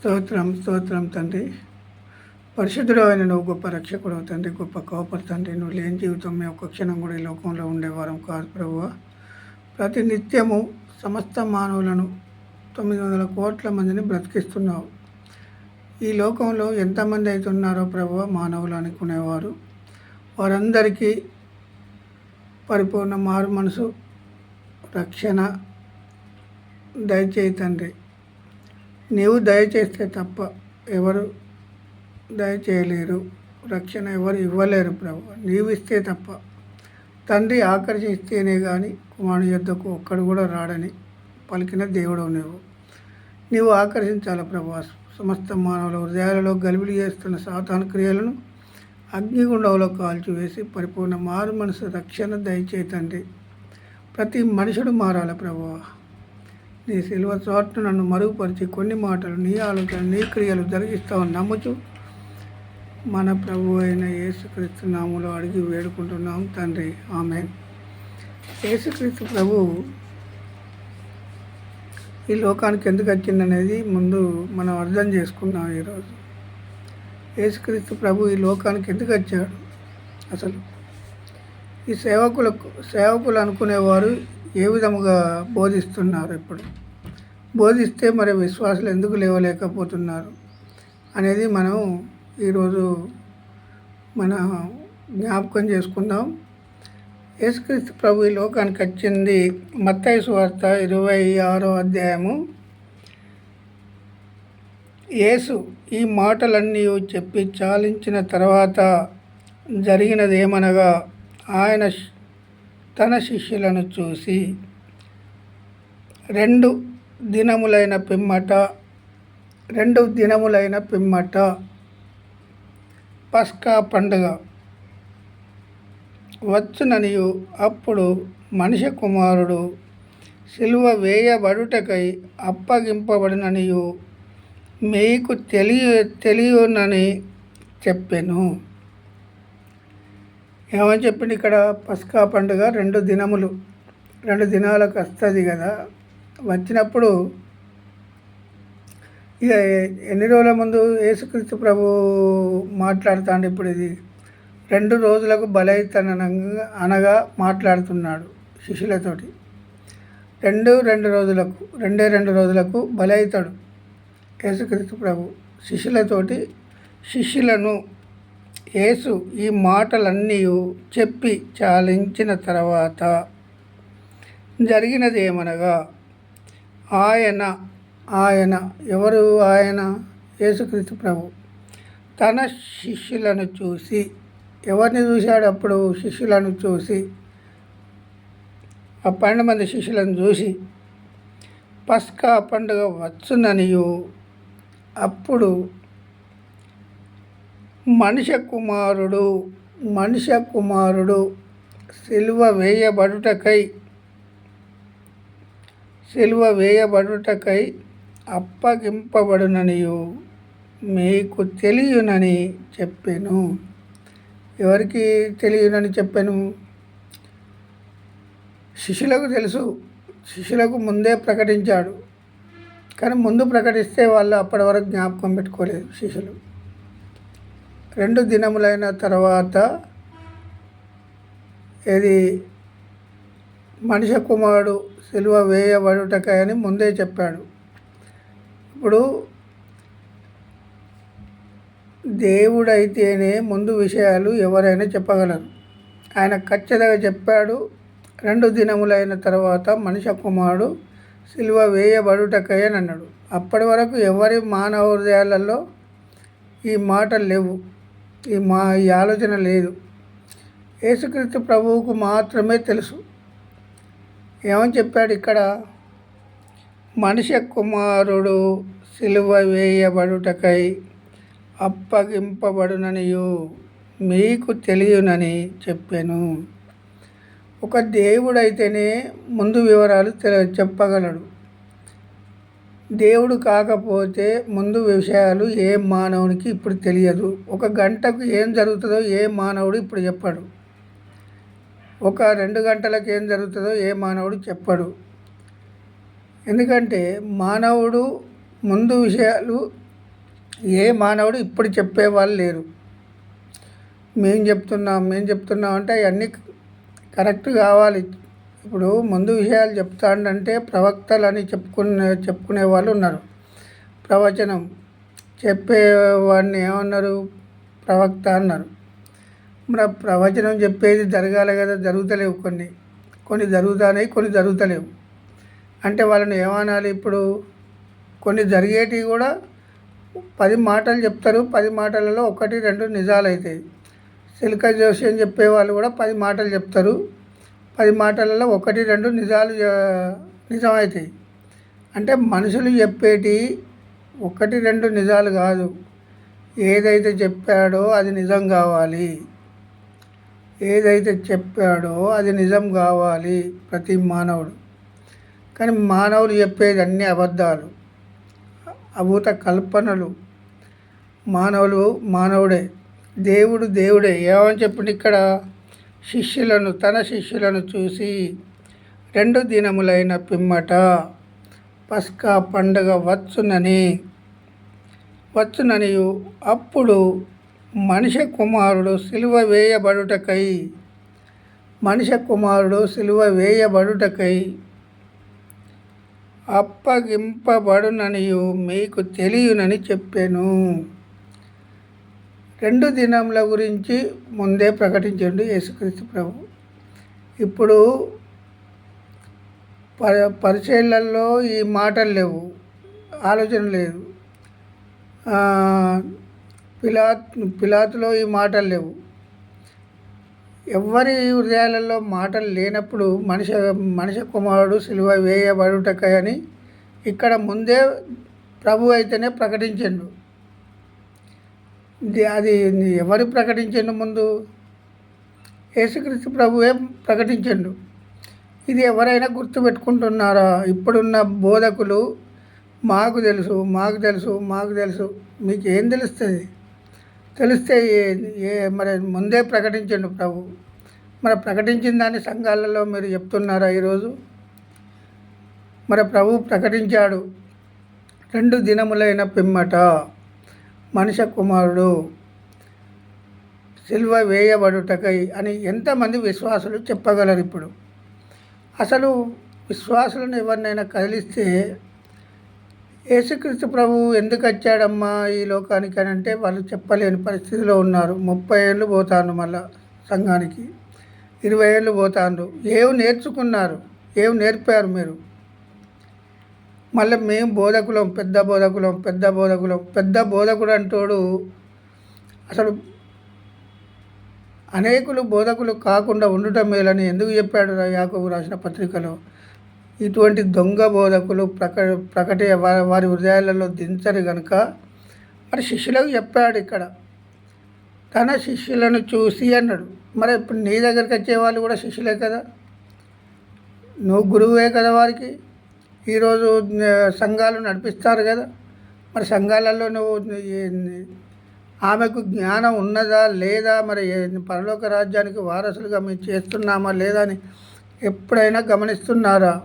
స్తోత్రం స్తోత్రం తండ్రి. పరిశుద్ధుడు అయిన నువ్వు గొప్ప రక్షకుడు తండ్రి గొప్ప కాపర్ తండ్రి. నువ్వు లేని జీవితం మేము ఒక్క క్షణం కూడా ఈ లోకంలో ఉండేవారం కాదు ప్రభువ. ప్రతి నిత్యము సమస్త మానవులను తొమ్మిది వందల కోట్ల మందిని బ్రతికిస్తున్నావు. ఈ లోకంలో ఎంతమంది అయితే ఉన్నారో ప్రభువ మానవులు అనుకునేవారు. వారందరికీ పరిపూర్ణ మారు మనసు రక్షణ దయచేయి తండ్రి. నీవు దయచేస్తే తప్ప ఎవరు దయచేయలేరు. రక్షణ ఎవరు ఇవ్వలేరు ప్రభు. నీవు ఇస్తే తప్ప తండ్రి ఆకర్షిస్తేనే కానీ కుమారుని యొద్దకు ఒక్కడు కూడా రాడని పలికిన దేవుడు నీవు. నీవు ఆకర్షించాలి ప్రభు. సమస్త మానవుల హృదయాలలో గలిబిలి చేస్తున్న సాతాను క్రియలను అగ్నిగుండంలో కాల్చివేసి పరిపూర్ణ మారు మనసు రక్షణ దయచేయి తండ్రి. ప్రతి మనుషుడు మారాలి ప్రభు. నీ శిల్వ చోట్ను నన్ను మరుగుపరిచి కొన్ని మాటలు నీ ఆలోచన నీ క్రియలు జరిగిస్తావని నమ్ముచు మన ప్రభు అయిన యేసుక్రీస్తు నాములో అడిగి వేడుకుంటున్నాం తండ్రి. ఆమె యేసుక్రీస్తు ప్రభు ఈ లోకానికి ఎందుకు వచ్చిందనేది ముందు మనం అర్థం చేసుకున్నాం ఈరోజు. యేసుక్రీస్తు ప్రభు ఈ లోకానికి ఎందుకు వచ్చాడు? అసలు ఈ సేవకులకు సేవకులు అనుకునేవారు ఏ విధముగా బోధిస్తున్నారు ఇప్పుడు? బోధిస్తే మరి విశ్వాసులు ఎందుకు లేవలేకపోతున్నారు అనేది మనం ఈరోజు మన జ్ఞాపకం చేసుకుందాం. యేసుక్రీస్తు ప్రభు ఈ లోకానికి వచ్చింది మత్తయి సువార్త ఇరవై ఆరో అధ్యాయము. యేసు ఈ మాటలన్నీ చెప్పి చాలించిన తర్వాత జరిగినదేమనగా ఆయన తన శిష్యులను చూసి రెండు దినములైన పిమ్మట రెండు దినములైన పిమ్మట పస్కా పండుగ వచ్చుననియు. అప్పుడు మనిషి కుమారుడు సిలువ వేయబడుటకై అప్పగింపబడిననియు. మీకు తెలియ తెలియనని చెప్పెను. ఏమని చెప్పింది ఇక్కడ పస్కా పండుగ రెండు దినములు రెండు దినాలకు వస్తుంది కదా. వచ్చినప్పుడు ఇక ఎన్ని రోజుల ముందు యేసుక్రీస్తు ప్రభు మాట్లాడుతాడు ఇప్పుడు ఇది? రెండు రోజులకు బలైతనంగా అనగా మాట్లాడుతున్నాడు శిష్యులతోటి. రెండు రెండు రోజులకు రెండే రెండు రోజులకు బలైతాడు యేసుక్రీస్తు ప్రభు శిష్యులతోటి శిష్యులను యేసు ఈ మాటలన్నీ చెప్పి చాలించిన తర్వాత జరిగినది ఏమనగా ఆయన ఆయన ఎవరు ఆయన? యేసుక్రీస్తు ప్రభు. తన శిష్యులను చూసి ఎవరిని చూశాడు అప్పుడు? శిష్యులను చూసి ఆ పన్నెండు మంది శిష్యులను చూసి పస్కా పండుగ వచ్చుననియు అప్పుడు మనిషి కుమారుడు మనిష కుమారుడు సిలువ వేయబడుటకై సిలువ వేయబడుటకై అప్పగింపబడుననియు మీకు తెలియనని చెప్పాను. ఎవరికి తెలియనని చెప్పాను? శిష్యులకు తెలుసు. శిష్యులకు ముందే ప్రకటించాడు. కానీ ముందు ప్రకటిస్తే వాళ్ళు అప్పటి వరకు జ్ఞాపకం పెట్టుకోలేదు శిష్యులు. రెండు దినములైన తర్వాత ఇది మనిషి కుమారుడు సిలువ వేయబడుటకని ముందే చెప్పాడు. ఇప్పుడు దేవుడైతేనే ముందు విషయాలు ఎవరైనా చెప్పగలరు. ఆయన ఖచ్చితంగా చెప్పాడు రెండు దినములైన తర్వాత మనిషి కుమారుడు సిలువ వేయబడుటకై అని అన్నాడు. అప్పటి వరకు ఎవరి మానవ హృదయాలలో ఈ మాటలు లేవు. మా ఈ ఆలోచన లేదు. యేసుక్రీస్తు ప్రభువుకు మాత్రమే తెలుసు. ఏమని చెప్పాడు ఇక్కడ? మనిషి కుమారుడు సిలువ వేయబడుటకై అప్పగింపబడుననియు మీకు తెలియనని చెప్పాను. ఒక దేవుడైతేనే ముందు వివరాలు చెప్పగలడు. దేవుడు కాకపోతే ముందు విషయాలు ఏ మానవునికి ఇప్పుడు తెలియదు. ఒక గంటకు ఏం జరుగుతుందో ఏ మానవుడు ఇప్పుడు చెప్పాడు. ఒక రెండు గంటలకు ఏం జరుగుతుందో ఏ మానవుడు చెప్పడు. ఎందుకంటే మానవుడు ముందు విషయాలు ఏ మానవుడు ఇప్పుడు చెప్పేవాళ్ళు లేరు. మేము చెప్తున్నాం మేము చెప్తున్నాం అంటే అవన్నీ కరెక్ట్ కావాలి. ఇప్పుడు ముందు విషయాలు చెప్తాండంటే ప్రవక్తలు అని చెప్పుకునే చెప్పుకునే వాళ్ళు ఉన్నారు. ప్రవచనం చెప్పేవాడిని ఏమన్నారు? ప్రవక్త అన్నారు. మరి ప్రవచనం చెప్పేది జరగాలి కదా? జరుగుతలేవు కొన్ని. కొన్ని జరుగుతాయి కొన్ని జరుగుతలేవు. అంటే వాళ్ళని ఏమనాలి ఇప్పుడు? కొన్ని జరిగేటివి కూడా పది మాటలు చెప్తారు. పది మాటలలో ఒకటి రెండు నిజాలు అవుతాయి సిల్కా జోషి అని చెప్పే వాళ్ళు కూడా పది మాటలు చెప్తారు. పది మాటలలో ఒకటి రెండు నిజాలు నిజమవుతాయి అంటే మనుషులు చెప్పేటి ఒకటి రెండు నిజాలు కాదు. ఏదైతే చెప్పాడో అది నిజం కావాలి. ఏదైతే చెప్పాడో అది నిజం కావాలి ప్రతి మానవుడు. కానీ మానవులు చెప్పేది అన్ని అబద్ధాలు అభూత కల్పనలు. మానవులు మానవుడే దేవుడు దేవుడే. ఏమని చెప్పింది ఇక్కడ? శిష్యులను తన శిష్యులను చూసి రెండు దినములైన పిమ్మట పస్కా పండుగ వచ్చునని వచ్చుననియు అప్పుడు మనిషి కుమారుడు సిలువ వేయబడుటకై మనిషి కుమారుడు సిలువ వేయబడుటకై అప్పగింపబడుననియు మీకు తెలియనని చెప్పాను. రెండు దినముల గురించి ముందే ప్రకటించండి యేసుక్రీస్తు ప్రభు. ఇప్పుడు ప పరిచయలలో ఈ మాటలు లేవు ఆలోచన లేదు. పిలాత్ పిలాతులో ఈ మాటలు లేవు. ఎవరి హృదయాలలో మాటలు లేనప్పుడు మనిషి మనిషి కుమారుడు సిలువ వేయబడుటకని ఇక్కడ ముందే ప్రభు అయితేనే ప్రకటించండు. అది ఎవరు ప్రకటించండు ముందు? యేసుక్రీస్తు ప్రభువే ప్రకటించండు. ఇది ఎవరైనా గుర్తుపెట్టుకుంటున్నారా? ఇప్పుడున్న బోధకులు మాకు తెలుసు మాకు తెలుసు మాకు తెలుసు మీకు ఏం తెలుస్తుంది? తెలిస్తే ఏ మరి ముందే ప్రకటించండు ప్రభు. మరి ప్రకటించిన దాన్ని సంఘాలలో మీరు చెప్తున్నారా ఈరోజు? మరి ప్రభు ప్రకటించాడు. రెండు దినములైన పిమ్మట మనిషి కుమారుడు సిల్వ వేయబడుటకై అని ఎంతమంది విశ్వాసులు చెప్పగలరు ఇప్పుడు? అసలు విశ్వాసులను ఎవరినైనా కదిలిస్తే యేసుక్రీస్తు ప్రభు ఎందుకు వచ్చాడమ్మా ఈ లోకానికి అని అంటే వాళ్ళు చెప్పలేని పరిస్థితిలో ఉన్నారు. ముప్పై ఏళ్ళు పోతాను మళ్ళా సంఘానికి. ఇరవై ఏళ్ళు పోతాను ఏమి నేర్చుకున్నారు? ఏమి నేర్పారు మీరు? మళ్ళీ మేము బోధకులం పెద్ద బోధకులం పెద్ద బోధకులం. పెద్ద బోధకుడు అంటోడు అసలు అనేకులు బోధకులు కాకుండా ఉండటం మేలని ఎందుకు చెప్పాడు యాకోబు రాసిన పత్రికలో? ఇటువంటి దొంగ బోధకులు ప్రక ప్రకటి వారి హృదయాలలో దించరు కనుక మరి శిష్యులకు చెప్పాడు ఇక్కడ. తన శిష్యులను చూసి అన్నాడు. మరి ఇప్పుడు నీ దగ్గరికి వచ్చే వాళ్ళు కూడా శిష్యులే కదా? నువ్వు గురువే కదా వారికి? ఈరోజు సంఘాలు నడిపిస్తారు కదా. మరి సంఘాలలో నువ్వు ఆమెకు జ్ఞానం ఉన్నదా లేదా? మరి పరలోక రాజ్యానికి వారసులుగా మేము చేస్తున్నామా లేదా అని ఎప్పుడైనా గమనిస్తున్నారా?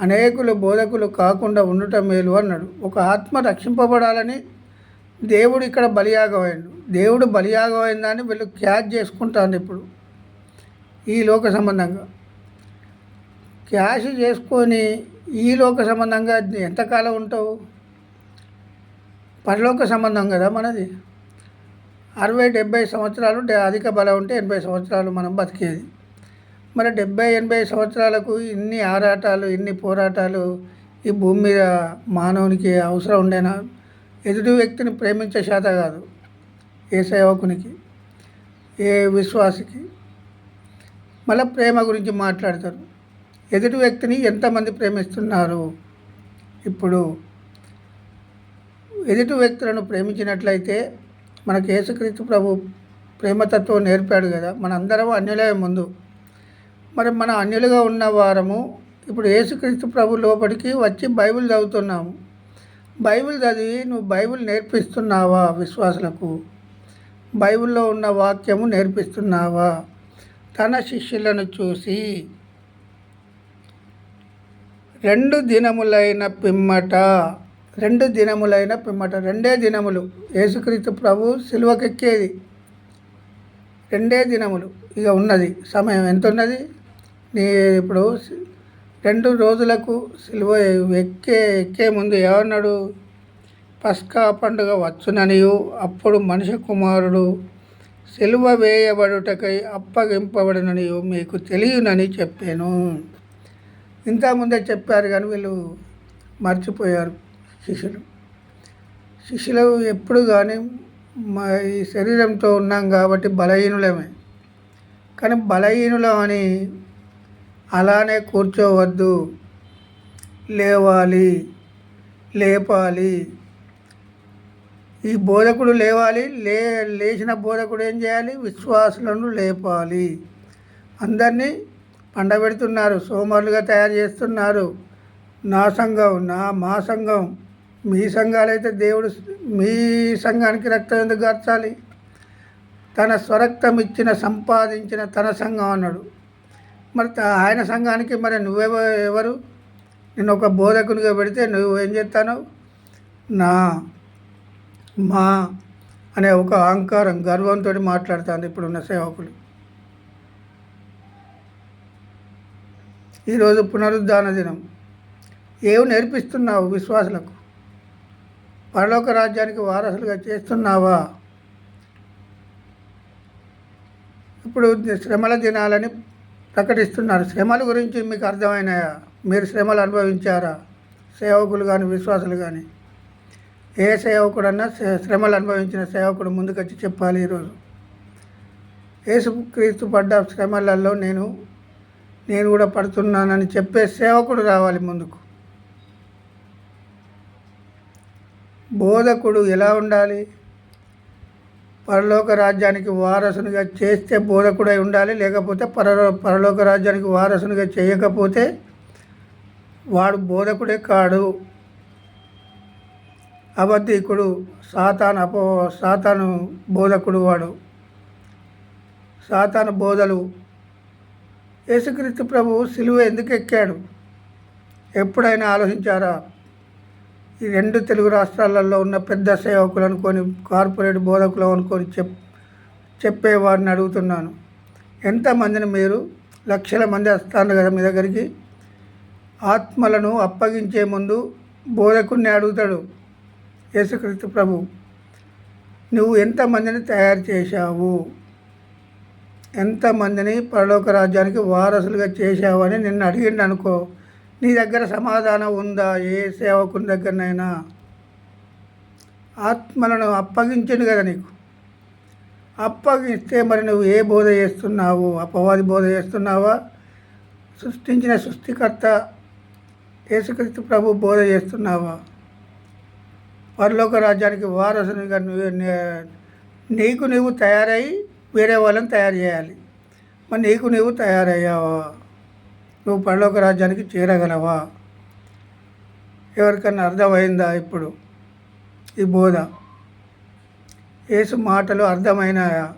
అనేకులు బోధకులు కాకుండా ఉండటం మేలు అన్నాడు. ఒక ఆత్మ రక్షింపబడాలని దేవుడు ఇక్కడ బలియాగమైండు. దేవుడు బలియాగమైందని వీళ్ళు క్యాచ్ చేసుకుంటాను ఇప్పుడు ఈ లోక సంబంధంగా. క్యాష్ చేసుకొని ఈ లోక సంబంధంగా ఎంతకాలం ఉంటావు? పరలోక సంబంధం కదా మనది. అరవై డెబ్బై సంవత్సరాలు అధిక బలం ఉంటే ఎనభై సంవత్సరాలు మనం బతికేది. మరి డెబ్బై ఎనభై సంవత్సరాలకు ఇన్ని ఆరాటాలు ఇన్ని పోరాటాలు ఈ భూమి మీద మానవునికి అవసరం ఉండేనా? ఎదుటి వ్యక్తిని ప్రేమించే శాత కాదు. ఏ సేవకునికి? ఏ విశ్వాసికి? మళ్ళీ ప్రేమ గురించి మాట్లాడతారు. ఎదుటి వ్యక్తిని ఎంతమంది ప్రేమిస్తున్నారు? ఇప్పుడు ఎదుటి వ్యక్తులను ప్రేమించినట్లయితే మనకు యేసుక్రీస్తు ప్రభు ప్రేమతత్వం నేర్పాడు కదా. మనందరం అన్యులే ముందు. మరి మన అన్యులుగా ఉన్న వారము ఇప్పుడు యేసుక్రీస్తు ప్రభు లోపలికి వచ్చి బైబిల్ చదువుతున్నాము. బైబిల్ చదివి నువ్వు బైబిల్ నేర్పిస్తున్నావా విశ్వాసులకు? బైబిల్లో ఉన్న వాక్యము నేర్పిస్తున్నావా? తన శిష్యులను చూసి రెండు దినములైన పిమ్మట. రెండు దినములైన పిమ్మట. రెండే దినములు. యేసుక్రీస్తు ప్రభు సిలువకెక్కేది. రెండే దినములు. ఇక ఉన్నది. సమయం ఎంత ఉన్నది నీ ఇప్పుడు రెండు రోజులకు సిలువ ఎక్కే ఎక్కే ముందు ఏమన్నాడు పస్కా పండుగ వచ్చుననియు. అప్పుడు మనిషి కుమారుడు సిలువ వేయబడుటకై అప్పగింపబడిననియు. మీకు తెలియనని చెప్పాను. ఇంతకుముందే చెప్పారు కానీ వీళ్ళు మర్చిపోయారు శిష్యులు. శిష్యులు ఎప్పుడు కానీ మా ఈ శరీరంతో ఉన్నాం కాబట్టి బలహీనులమే. కానీ బలహీనులం అని అలానే కూర్చోవద్దు. లేవాలి లేపాలి. ఈ బోధకుడు లేవాలి లే లేచిన బోధకుడు ఏం చేయాలి? విశ్వాసులను లేపాలి. అందరినీ పండబెడుతున్నారు సోమరులుగా తయారు చేస్తున్నారు. నా సంఘం నా మా సంఘం మీ సంఘాలైతే దేవుడు మీ సంఘానికి రక్తం ఎందుకు గర్చాలి? తన స్వరక్తం ఇచ్చిన సంపాదించిన తన సంఘం అన్నాడు. మరి ఆయన సంఘానికి మరి నువ్వెవ ఎవరు? నేను ఒక బోధకునిగా పెడితే నువ్వు ఏం చేస్తాను? నా మా అనే ఒక అహంకారం గర్వంతో మాట్లాడుతుంది ఇప్పుడున్న సేవకులు. ఈరోజు పునరుద్ధాన దినం. ఏమి నేర్పిస్తున్నావు విశ్వాసులకు? పరలోక రాజ్యానికి వారసులుగా చేస్తున్నావా? ఇప్పుడు శ్రమల దినాలని ప్రకటిస్తున్నారు. శ్రమల గురించి మీకు అర్థమైనాయా? మీరు శ్రమలు అనుభవించారా? సేవకులు కానీ విశ్వాసులు కానీ ఏ సేవకుడన్నా శ్రమలు అనుభవించిన సేవకుడు ముందుకొచ్చి చెప్పాలి ఈరోజు. యేసుక్రీస్తు పడ్డ శ్రమలలో నేను నేను కూడా పడుతున్నానని చెప్పే సేవకుడు రావాలి ముందుకు. బోధకుడు ఎలా ఉండాలి? పరలోక రాజ్యానికి వారసునిగా చేస్తే బోధకుడై ఉండాలి లేకపోతే పరలో పరలోక రాజ్యానికి వారసునిగా చేయకపోతే వాడు బోధకుడే కాడు. అబద్ధికుడు సాతాను అపో సాతాను బోధకుడు వాడు. సాతాను బోధలు యేసుక్రీస్తు ప్రభు సిలువ ఎందుకు ఎక్కాడు? ఎప్పుడైనా ఆలోచించారా? ఈ రెండు తెలుగు రాష్ట్రాలలో ఉన్న పెద్ద సేవకులు అనుకొని కార్పొరేట్ బోధకులు అనుకొని చెప్ చెప్పేవారిని అడుగుతున్నాను. ఎంతమందిని మీరు లక్షల మంది వస్తారు కదా మీ దగ్గరికి? ఆత్మలను అప్పగించే ముందు బోధకుడిని అడుగుతాడు యేసుక్రీస్తు ప్రభు నువ్వు ఎంతమందిని తయారు చేశావు? ఎంతమందిని పరలోక రాజ్యానికి వారసులుగా చేశావని నిన్ను అడిగిండు అనుకో నీ దగ్గర సమాధానం ఉందా? ఏ సేవకుని దగ్గరనైనా. ఆత్మలను అప్పగించను కదా నీకు. అప్పగిస్తే మరి నువ్వు ఏ బోధ చేస్తున్నావు? అపవాది బోధ చేస్తున్నావా? సృష్టించిన సృష్టికర్త యేసుక్రీస్తు ప్రభు బోధ చేస్తున్నావా? పరలోక రాజ్యానికి వారసునిగా నువ్వు నీకు నువ్వు తయారై వేరే వాళ్ళని తయారు చేయాలి. మరి నీకు నీవు తయారయ్యావా? నువ్వు పరలోక రాజ్యానికి చేరగలవా? ఎవరికన్నా అర్థమైందా ఇప్పుడు? ఈ బోధ. యేసు మాటలు అర్థమైనాయా?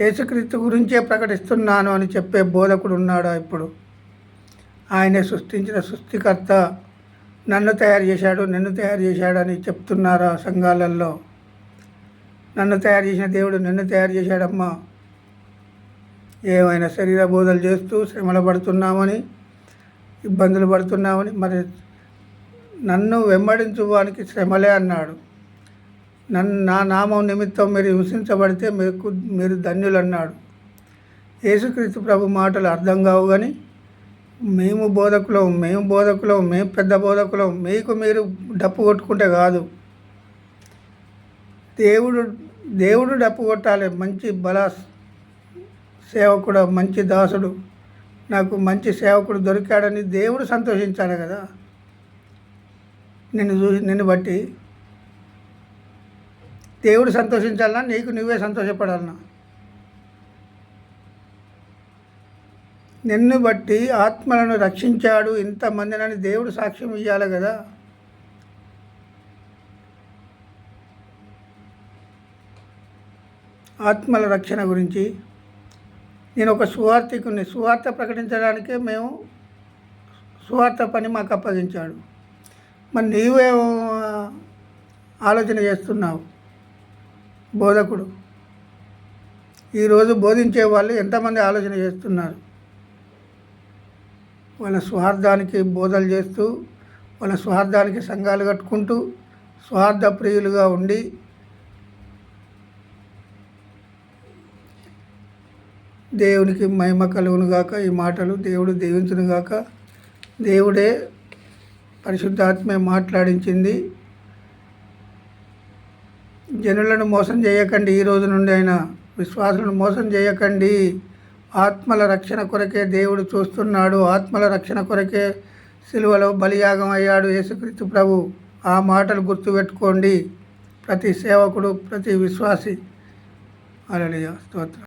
యేసుక్రీస్తు గురించే ప్రకటిస్తున్నాను అని చెప్పే బోధకుడు ఉన్నాడా ఇప్పుడు? ఆయనే సృష్టించిన సృష్టికర్త. నన్ను తయారు చేశాడు నన్ను తయారు చేశాడని చెప్తున్నారా సంఘాలలో? నన్ను తయారు చేసిన దేవుడు నన్ను తయారు చేశాడమ్మా. ఏమైనా శరీర బోధలు చేస్తూ శ్రమలు పడుతున్నామని ఇబ్బందులు పడుతున్నామని మరి నన్ను వెంబడించువానికి శ్రమలే అన్నాడు. నన్ను నా నామం నిమిత్తం మీరు హింసించబడితే మీకు మీరు ధన్యులు అన్నాడు. యేసుక్రీస్తు ప్రభు మాటలు అర్థం కావు కానీ మేము బోధకులం మేము బోధకులం మేము పెద్ద బోధకులం మీకు మీరు డప్పు కొట్టుకుంటే కాదు. దేవుడు దేవుడు డప్పు కొట్టాలి. మంచి బల సేవకుడు మంచి దాసుడు. నాకు మంచి సేవకుడు దొరికాడని దేవుడు సంతోషించాలి కదా. నిన్ను చూసి నిన్ను బట్టి. దేవుడు సంతోషించాలన్నా నీకు నువ్వే సంతోషపడాలన్నా. నిన్ను బట్టి ఆత్మలను రక్షించాడు. ఇంతమందినని దేవుడు సాక్ష్యం ఇవ్వాలి కదా. ఆత్మల రక్షణ గురించి. నేను ఒక సువార్థికుని సువార్త ప్రకటించడానికే మేము సువార్త పని మాకు అప్పగించాడు. మరి నీవే ఆలోచన చేస్తున్నావు బోధకుడు. ఈరోజు బోధించే వాళ్ళు ఎంతమంది ఆలోచన చేస్తున్నారు? వాళ్ళ స్వార్థానికి బోధలు చేస్తూ వాళ్ళ స్వార్థానికి సంఘాలు కట్టుకుంటూ స్వార్థ ప్రియులుగా ఉండి దేవునికి మహిమ కలుగునుగాక ఈ మాటలు దేవుడు దీవించునుగాక దేవుడే పరిశుద్ధాత్మే మాట్లాడించింది. జనులను మోసం చేయకండి. ఈ రోజు నుండి అయినా విశ్వాసులను మోసం చేయకండి. ఆత్మల రక్షణ కొరకే దేవుడు చూస్తున్నాడు. ఆత్మల రక్షణ కొరకే సిలువలో బలియాగం అయ్యాడు యేసుక్రీస్తు ప్రభు. ఆ మాటలు గుర్తుపెట్టుకోండి. ప్రతి సేవకుడు ప్రతి విశ్వాసి. అలలియ స్తోత్రం.